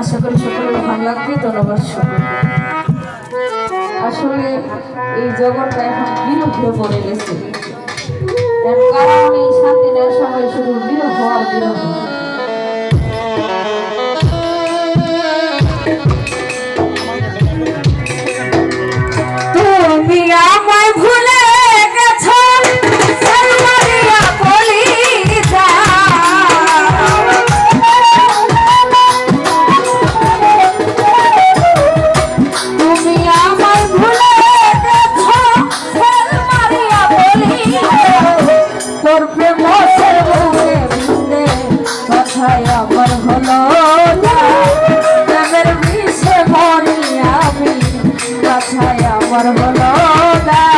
আশা করি সকলের ভালো লাগবে, ধন্যবাদ আসলে এই জগৎটা এখন বিরূপ হয়ে পড়ে গেছে। কারণ এই শান্তি নেওয়ার সময় শুধু বিরূপ হওয়ার বিরূপ আমার হলো দা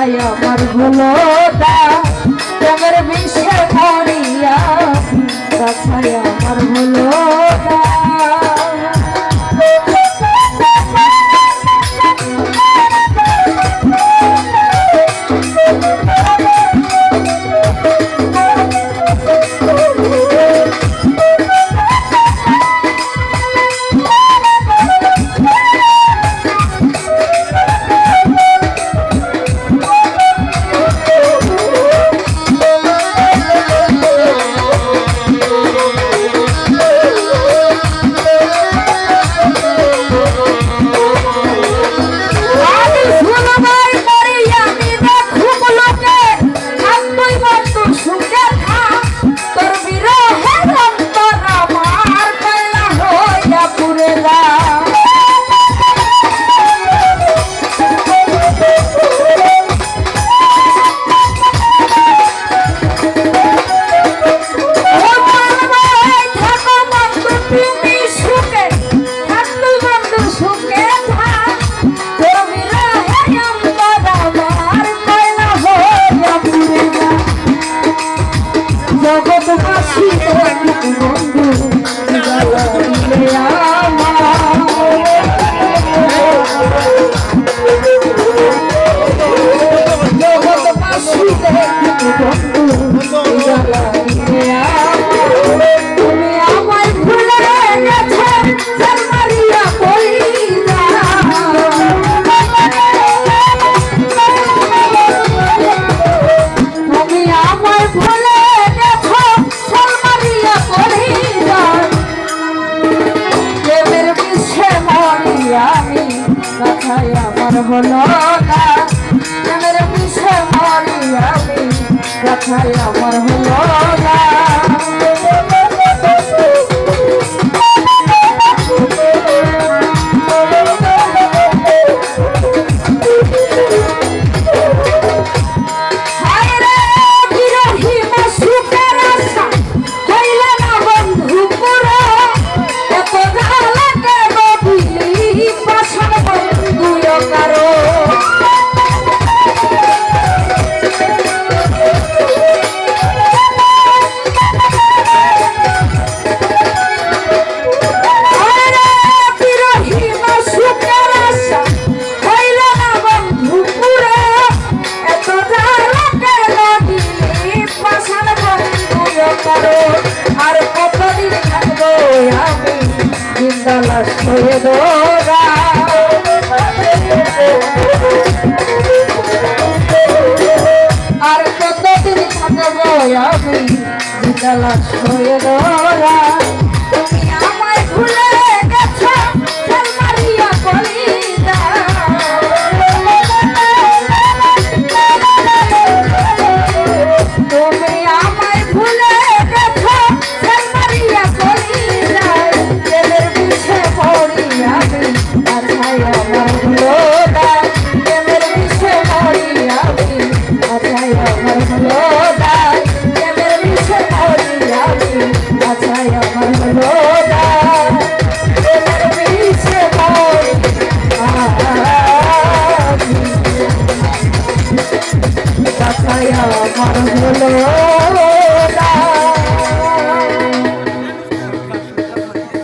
আমার হলো ছায়া আমার হলো না। আর কতদিন থাকব আমি? বিকালা হয়ে দোরা আমি আছাই আমার ভুলো